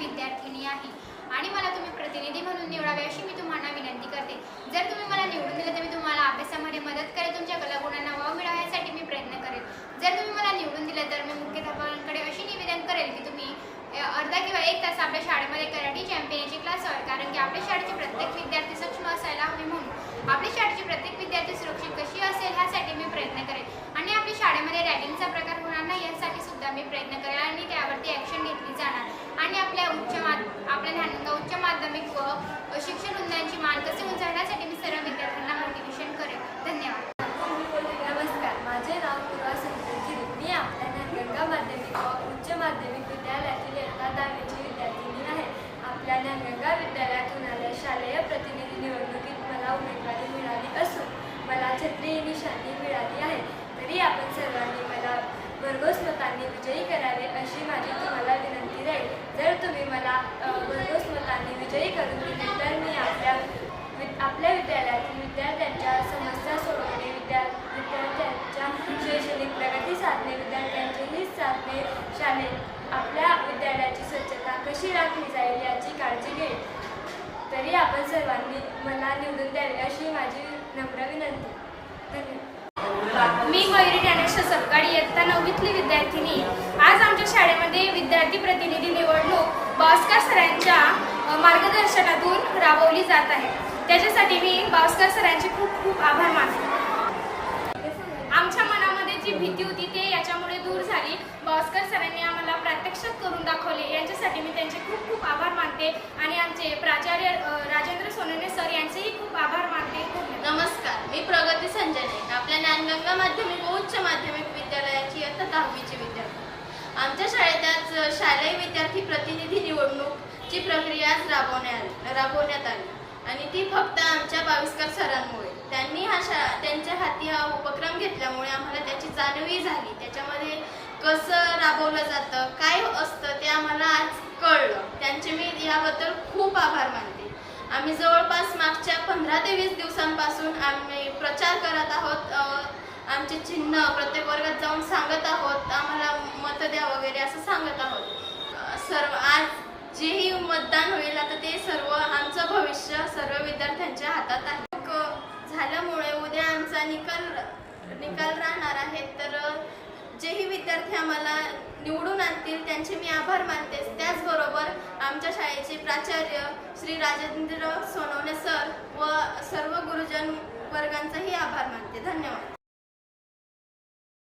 विद्यार्थिनी आहे. आणि मला तुम्ही प्रतिनिधी म्हणून निवडावे अशी मी तुम्हाला विनंती करते. जर तुम्ही मला निवडून दिलं तर मी तुम्हाला अभ्यासामध्ये मदत करेल तुमच्या कलागुणांना वाव मिळवण्यासाठी मी प्रयत्न करेन जर तुम्ही मला निवडून दिलं तर मी मुख्याध्यापकांकडे अशी निवेदन करेल की तुम्ही अर्धा किंवा एक तास आपल्या शाळेमध्ये कराटी चॅम्पियनची क्लास हवे कारण की आपल्या शाळेचे प्रत्येक विद्यार्थी सक्षम असायला हवी म्हणून. आपल्या शाळेची प्रत्येक विद्यार्थी सुरक्षित कशी असेल ह्यासाठी मी प्रयत्न करेन आणि आपल्या शाळेमध्ये रॅगिंगचा प्रकार होणार नाही यासाठी सुद्धा मी प्रयत्न करेन आणि त्यावरती छत्री शांती निशाणी मिळाली आहे. तरी आपण सर्वांनी मला भरघोस मतांनी विजयी करावे अशी माझी तुम्हाला विनंती राहील. जर तुम्ही मला भरघोस मतांनी विजयी करून दिले तर मी आपल्या वि- आपल्या विद्यालयातील विद्यार्थ्यांच्या समस्या सोडवणे विद्या विद्यार्थ्यांच्या शैक्षणिक प्रगती साधणे विद्यार्थ्यांचे हित साधणे शाळेत आपल्या विद्यालयाची स्वच्छता कशी राखली जाईल याची काळजी घेईल. तरी आपण सर्वांनी मला निवडून द्यावे अशी माझी नम्र विनंती. मी मयुरी ज्ञानेश्वर सपकाळी इयत्ता नववीतली विद्यार्थिनी. आज आमच्या शाळेमध्ये विद्यार्थी प्रतिनिधी निवडणूक भास्कर सरांच्या मार्गदर्शनातून राबवली जात आहे. त्याच्यासाठी मी भास्कर सरांचे खूप खूप आभार मानते. आमच्या मनामध्ये जी भीती होती ते याच्यामुळे दूर झाली. भास्कर सरांनी आम्हाला प्रात्यक्षिक करून दाखवले. यांच्यासाठी मी त्यांचे खूप खूप आभार मानते आणि आमचे प्राचार्य राजेंद्र सोनवणे सर यांचेही खूप आभार मानते. खूप मी प्रगती संजय नाईक. आपल्या ज्ञानगंगा माध्यमिक व उच्च माध्यमिक विद्यालयाची आता दहावीची विद्यार्थी. आमच्या शाळेत आज शालेय विद्यार्थी प्रतिनिधी निवडणूकची प्रक्रिया आज राबवण्यात राबवण्यात आली. आणि ती फक्त आमच्या बाविस्कर सरांमुळे. त्यांनी हा शा त्यांच्या हाती हा उपक्रम घेतल्यामुळे आम्हाला त्याची जाणीवही झाली. त्याच्यामध्ये कसं राबवलं जातं काय असतं ते आम्हाला आज कळलं. त्यांचे मी याबद्दल खूप आभार मानते. आम्ही जवळपास मागच्या पंधरा ते वीस दिवसांपासून आम्ही प्रचार करत आहोत आमचे चिन्ह प्रत्येक वर्गात जाऊन सांगत आहोत आम्हाला मत द्या वगैरे असं सांगत आहोत. सर्व आज जेही मतदान होईल आता ते सर्व आमचं भविष्य सर्व विद्यार्थ्यांच्या हातात आहे. झाल्यामुळे उद्या आमचा निकाल निकाल राहणार आहे तर जेही विद्यार्थी आम्हाला निवडून आणतील त्यांचे मी आभार मानते त्याचबरोबर आमच्या शाळेचे प्राचार्य श्री राजेंद्र सोनवणे सर वर्गांचाही आभार मानते. धन्यवाद.